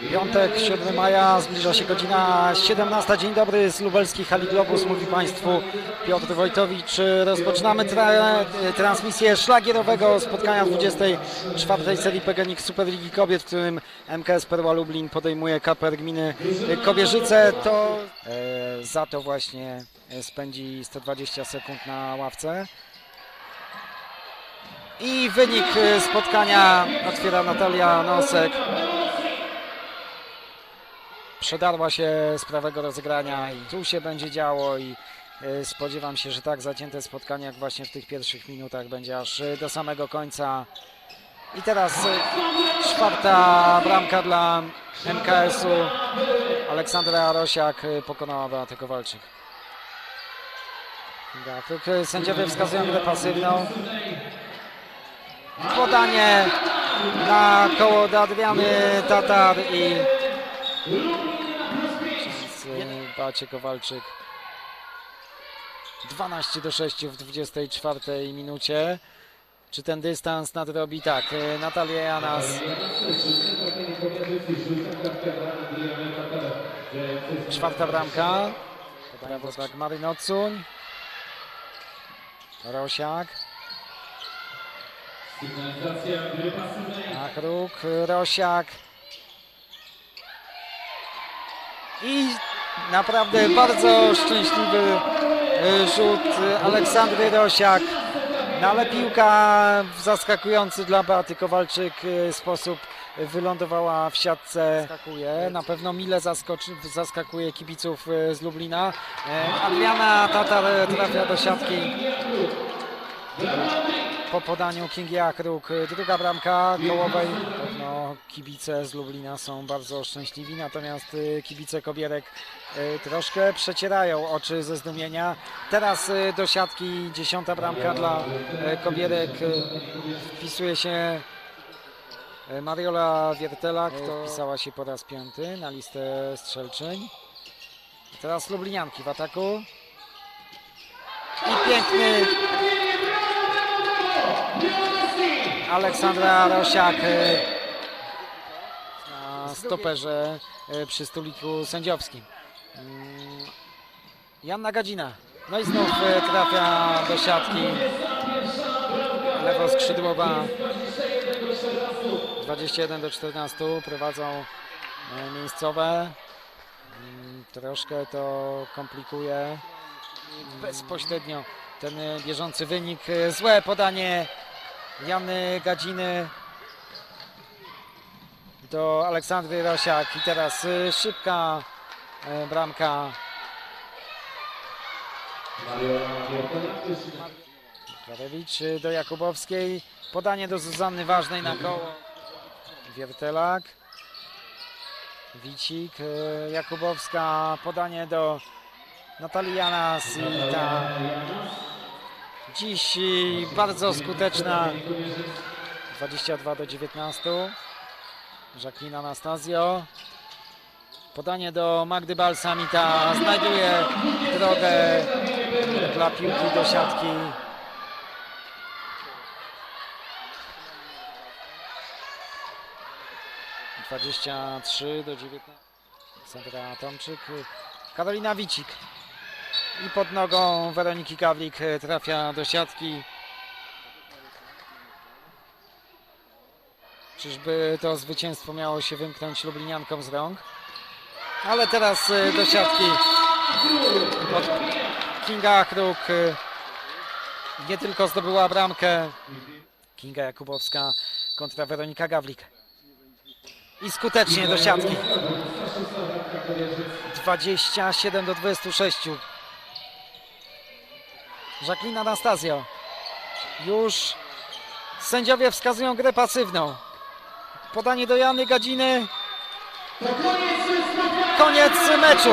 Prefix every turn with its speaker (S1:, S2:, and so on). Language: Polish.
S1: Piątek, 7 maja, zbliża się godzina 17. Dzień dobry z lubelskich Hali Globus, mówi Państwu Piotr Wojtowicz. Rozpoczynamy tra transmisję szlagierowego spotkania 24. serii PGNiG Superligi Kobiet, w którym MKS Perła Lublin podejmuje KPR gminy Kobierzyce. To e, za to właśnie spędzi 120 sekund na ławce. I wynik e, spotkania otwiera Natalia Nosek. Przedarła się z prawego rozegrania i tu się będzie działo i e, spodziewam się, że tak zacięte spotkanie jak właśnie w tych pierwszych minutach będzie aż e, do samego końca. I teraz e, czwarta bramka dla MKS-u. Aleksandra Rosiak pokonała Beatę Kowalczyk. Gafryk, e, Sędziowie wskazują grę pasywną. Podanie na koło do Adriany Tatar i Bacie Kowalczyk 12 do 6 w 24 minucie. Czy ten dystans nadrobi? Tak, e, Natalia Janas. Czwarta bramka. Prawo tak Maryn Cuń. Rosiak. Achruk, Rosiak. I naprawdę bardzo szczęśliwy e, rzut Aleksandry Rosiak. No ale piłka w zaskakujący dla Beaty Kowalczyk e, sposób wylądowała w siatce. Skakuje. Na pewno mile zaskoczy, zaskakuje kibiców e, z Lublina. Adriana Tatar trafia do siatki po podaniu Kingi Akruk. Druga bramka kołowej. Pewno kibice z Lublina są bardzo szczęśliwi, natomiast y, kibice Kobierek y, troszkę przecierają oczy ze zdumienia. Teraz y, do siatki dziesiąta bramka dla Kobierek. Wpisuje się Mariola Wiertela, która wpisała się po raz piąty na listę strzelczyń. Teraz Lublinianki w ataku. I piękny Aleksandra Rosiak e, na stoperze e, przy stoliku sędziowskim. Mm, Janna Gadzina. No i znów e, trafia do siatki. Lewo skrzydłowa. 21 do 14 prowadzą miejscowe. Mm, Troszkę to komplikuje bezpośrednio ten bieżący wynik. Złe podanie Jany Gadziny do Aleksandry Rosiak i teraz y, szybka y, bramka. Krawewicz y, do Jakubowskiej. Podanie do Zuzanny Ważnej na koło. Wiertelak. Wicik, Jakubowska. Podanie do Natalii Janas i ta Dziś bardzo skuteczna 22 do 19. Jacqueline Anastazjo. Podanie do Magdy Balsamita. Znajduje drogę dla piłki do siatki. Dwadzieścia trzy do 19. Sandra Tomczyk. Karolina Wicik. I pod nogą Weroniki Gawlik e, trafia do siatki. Czyżby to zwycięstwo miało się wymknąć Lubliniankom z rąk? Ale teraz e, do siatki od Kinga Achruk. e, Nie tylko zdobyła bramkę Kinga Jakubowska kontra Weronika Gawlik. I skutecznie do siatki. 27 do 26. Jacqueline Anastazjo. Już sędziowie wskazują grę pasywną. Podanie do Jany Gadziny. Koniec meczu.